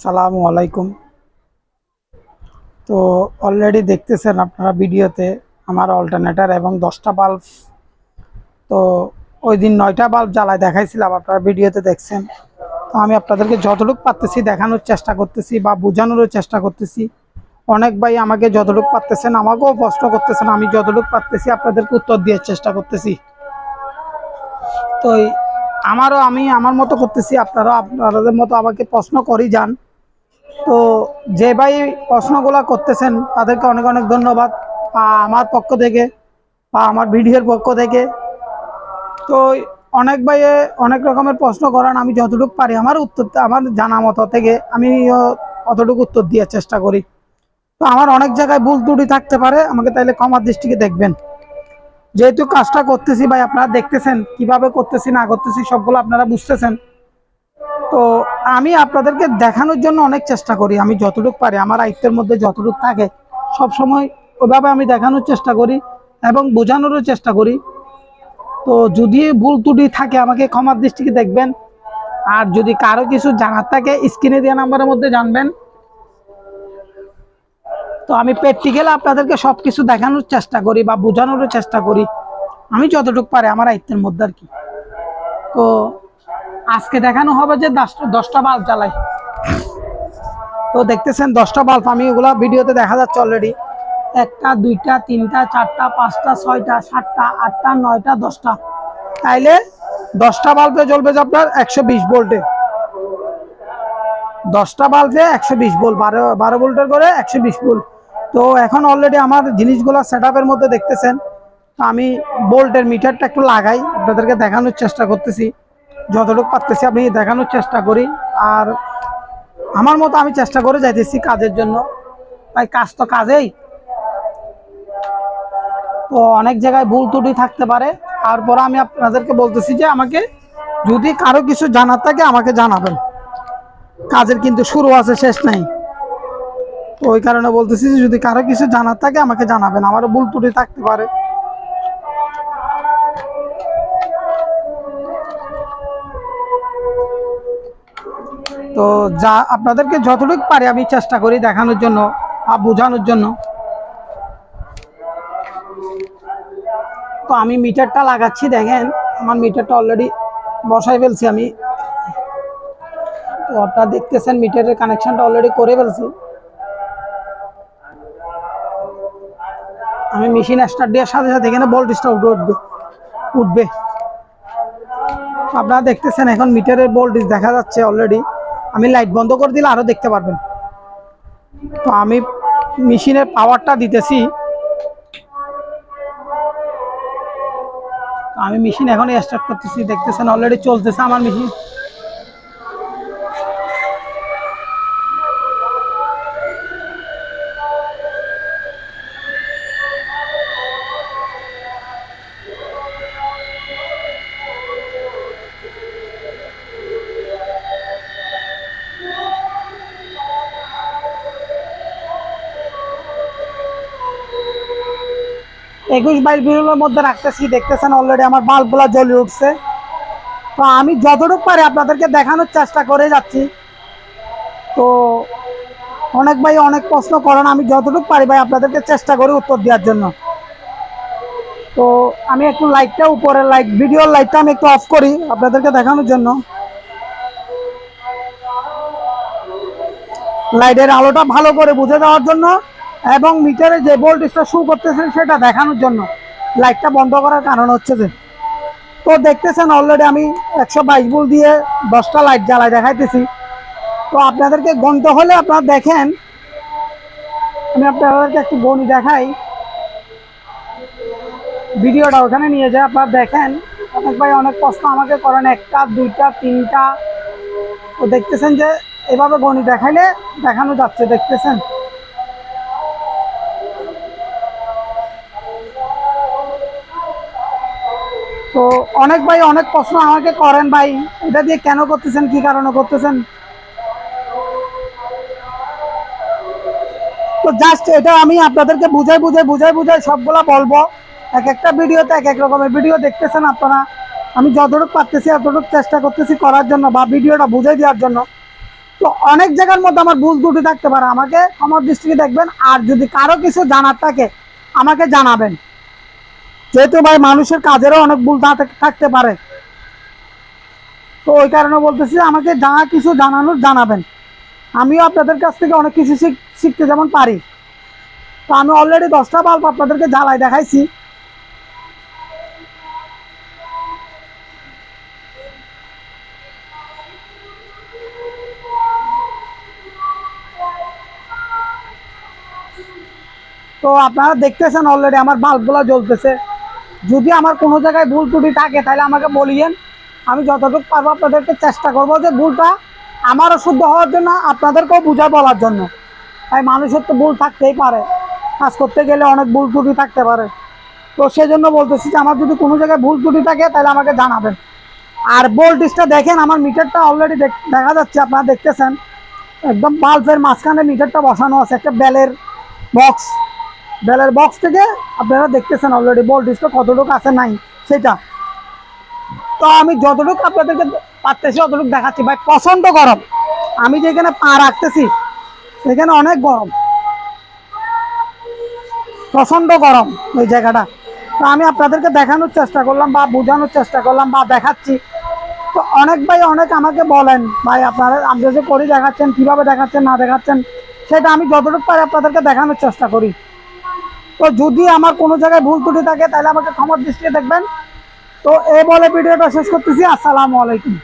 আসসালামু আলাইকুম। তো অলরেডি দেখতেছেন আপনারা ভিডিওতে আমার অল্টারনেটার এবং দশটা বাল্ব তো ওই দিন নয়টা বাল্ব জ্বালায় দেখাইছিলাম, আপনারা ভিডিওতে দেখছেন। তো আমি আপনাদেরকে যতটুকু পারতেছি দেখানোর চেষ্টা করতেছি বা বোঝানোরও চেষ্টা করতেছি। অনেক ভাই আমাকে যতটুকু পারতেছেন, আমাকেও প্রশ্ন করতেছেন, আমি যতটুকু পারতেছি আপনাদেরকে উত্তর দেওয়ার চেষ্টা করতেছি। তো আমারও আমি, আমার মতো করতেছি, আপনারাও আপনাদের মতো আমাকে প্রশ্ন করেই যান। তো যে ভাই প্রশ্নগুলো করতেছেন, তাদেরকে অনেক অনেক ধন্যবাদ আমার পক্ষ থেকে, বা আমার ভিডিওর পক্ষ থেকে। তো অনেক ভাই অনেক রকমের প্রশ্ন করান, আমি যতটুকু পারি আমার উত্তর আমার জানা মতো থেকে আমি অতটুকু উত্তর দেওয়ার চেষ্টা করি। তো আমার অনেক জায়গায় ভুল ত্রুটি থাকতে পারে, আমাকে তাইলে কমার দৃষ্টিকে দেখবেন। যেহেতু কাজটা করতেছি ভাই, আপনারা দেখতেছেন, কীভাবে করতেছি, না করতেছি, সবগুলো আপনারা বুঝতেছেন। তো আমি আপনাদেরকে দেখানোর জন্য অনেক চেষ্টা করি। আমি যতটুকু পারি, আমার আয়ত্তের মধ্যে যতটুকু থাকে, সব সময় ওইভাবে আমি দেখানোর চেষ্টা করি এবং বোঝানোরও চেষ্টা করি। তো যদি ভুল ত্রুটি থাকে, আমাকে ক্ষমার দৃষ্টিকে দেখবেন। আর যদি কারও কিছু জানার থাকে, স্ক্রিনে দেওয়া নাম্বারের মধ্যে জানবেন। তো আমি প্র্যাকটিক্যাল আপনাদেরকে সব কিছু দেখানোর চেষ্টা করি বা বোঝানোরও চেষ্টা করি। আমি যতটুকু পারি, আমার আয়ত্তের মধ্যে আর কি। তো আজকে দেখানো হবে যে দশটা বাল্ব জ্বালাই। তো দেখতেছেন দশটা বাল্ব, আমি এগুলা ভিডিওতে দেখা যাচ্ছে অলরেডি একটা, দুইটা, তিনটা, চারটা, পাঁচটা, ছয়টা, সাতটা, আটটা, নয়টা, দশটা। তাইলে দশটা বাল্বে জ্বলবে যে আপনার একশো বিশ ভোল্টে। দশটা বাল্বে একশো বিশ ভোল্ট, বারো বারো ভোল্টের করে একশো বিশ ভোল্ট। তো এখন অলরেডি আমার জিনিসগুলো সেট মধ্যে দেখতেছেন। তো আমি বোল্টের মিটারটা একটু লাগাই, আপনাদেরকে দেখানোর চেষ্টা করতেছি। যতটুকু পারতেছি আমি দেখানোর চেষ্টা করি। আর আমার মতো আমি চেষ্টা করে যাইতেছি কাজের জন্য। তাই কাজ তো কাজেই। তো অনেক জায়গায় ভুল ত্রুটি থাকতে পারে। তারপর আমি আপনাদেরকে বলতেছি যে আমাকে যদি কারও কিছু জানার থাকে আমাকে জানাবেন। কাজের কিন্তু শুরু আছে, শেষ নাই। তো ওই কারণে বলতেছি যে যদি কারও কিছু জানার থাকে আমাকে জানাবেন। আমারও ভুল ত্রুটি থাকতে পারে। তো যা আপনাদেরকে যতটুকু পারি আমি চেষ্টা করি দেখানোর জন্য আর বোঝানোর জন্য। তো আমি মিটারটা লাগাচ্ছি, দেখেন, আমার মিটারটা অলরেডি বসাই ফেলছি আমি। তো আপনারা দেখতেছেন মিটারের কানেকশনটা অলরেডি করে ফেলছি। আমি মেশিন স্টার্ট দেওয়ার সাথে সাথে এখানে ভোল্টেজটা উঠে উঠবে উঠবে। আপনারা দেখতেছেন এখন মিটারের ভোল্টেজ দেখা যাচ্ছে অলরেডি আমি লাইট বন্ধ করে দিলে আরও দেখতে পারবেন। তো আমি মেশিনের পাওয়ারটা দিতেছি। আমি মেশিন এখন স্টার্ট করতেছি, দেখতেছেন অলরেডি চলতেছে আমার মেশিন একুশ বাইশ বিরুলের মধ্যে রাখতেছি, দেখতেছেন অলরেডি আমার বাল্বগুলো জ্বলে উঠছে। তো আমি যতটুকু পারি আপনাদেরকে দেখানোর চেষ্টা করে যাচ্ছি। তো অনেক ভাই অনেক প্রশ্ন করেন, আমি যতটুকু পারি ভাই আপনাদেরকে চেষ্টা করি উত্তর দেওয়ার জন্য। তো আমি একটু লাইটটা উপরে লাইট ভিডিওর লাইটটা আমি একটু অফ করি আপনাদেরকে দেখানোর জন্য। লাইটের আলোটা ভালো করে বুঝে দেওয়ার জন্য এবং মিটারে যে ভোল্টেজটা শু করতেছেন সেটা দেখানোর জন্য। লাইটটা বন্ধ করার কারণ হচ্ছে যে, তো দেখতেছেন অলরেডি আমি একশো বাইশ ভোল্ট দিয়ে দশটা লাইট জ্বালায় দেখাইতেছি। তো আপনাদেরকে গণতে হলে আপনারা দেখেন। আমি আপনাদেরকে একটু গণি দেখাই। ভিডিওটা ওখানে নিয়ে যায়, আপনারা দেখেন। অনেক ভাই অনেক প্রশ্ন আমাকে করেন, একটা, দুইটা, তিনটা। তো দেখতেছেন যে, এভাবে গণি দেখাইলে দেখানো যাচ্ছে, দেখতেছেন? তো অনেক ভাই, অনেক প্রশ্ন আমাকে করেন ভাই। এটা দিয়ে কেন করতেছেন, কি কারণে করতেছেন? তো জাস্ট এটা আমি আপনাদেরকে বুঝাই বুঝাই বুঝাই বুঝাই সবগুলা বলব। এক একটা ভিডিওতে এক এক রকমের ভিডিও দেখতেছেন আপনারা। আমি যতটুকু পারতেছি, এতটুকু চেষ্টা করতেছি করার জন্য বা ভিডিওটা বুঝাই দেওয়ার জন্য। তো অনেক জায়গার মধ্যে আমার ভুল ত্রুটি থাকতে পারে। আমাকে আমার দৃষ্টিকে দেখবেন, আর যদি কারও কিছু জানার থাকে, আমাকে জানাবেন। যেহেতু ভাই মানুষের কাজেরও অনেক ভুল থাকতে পারে। তো ওই কারণে বলতেছি, আমাকে যা কিছু জানানোর জানাবেন। আমিও আপনাদের কাছ থেকে অনেক কিছু শিখ- শিখতে যেমন পারি। তো আমি অলরেডি দশটা বাল্ব আপনাদেরকে জ্বালাই দেখাইছি। তো আপনারা দেখতেছেন অলরেডি আমার বাল্বগুলো জ্বলতেছে। যদি আমার কোনো জায়গায় ভুল ত্রুটি থাকে, তাহলে আমাকে বলিয়েন। আমি যতটুকু পারব আপনাদেরকে চেষ্টা করব যে ভুলটা আমারও শুদ্ধ হওয়ার জন্য, আপনাদেরকেও বুঝা বলার জন্য। তাই মানুষের তো ভুল থাকতেই পারে। কাজ করতে গেলে অনেক ভুল ত্রুটি থাকতে পারে। তো সেই জন্য বলতেছি যে, আমার যদি কোনো জায়গায় ভুল ত্রুটি থাকে, তাহলে আমাকে জানাবেন। আর ভোল্টেজটা দেখেন, আমার মিটারটা অলরেডি দেখা যাচ্ছে, আপনারা দেখতেছেন। একদম বাল্বের মাঝখানে মিটারটা বসানো আছে, একটা বেলের বক্স বেলের বক্স থেকে আপনারা দেখতেছেন অলরেডি ভোল্টেজটা কতটুকু আছে, নাই, সেটা। তো আমি যতটুকু আপনাদেরকে পারতেছি, অতটুকু দেখাচ্ছি। ভাই প্রচণ্ড গরম। আমি যেখানে পা রাখতেছি সেখানে অনেক গরম। প্রচণ্ড গরম ওই জায়গাটা। তো আমি আপনাদেরকে দেখানোর চেষ্টা করলাম বা বোঝানোর চেষ্টা করলাম বা দেখাচ্ছি। তো অনেক ভাই, অনেক আমাকে বলেন, ভাই, আপনারা, আপনি যে করে দেখাচ্ছেন, কীভাবে দেখাচ্ছেন, না দেখাচ্ছেন, সেটা আমি যতটুকু পারি আপনাদেরকে দেখানোর চেষ্টা করি। তো যদি আমার কোনো জায়গায় ভুল ত্রুটি থাকে, তাহলে আমাকে ক্ষমার দৃষ্টিতে দেখবেন। তো এ বলে ভিডিওটা শেষ করতেছি। আসসালামু আলাইকুম।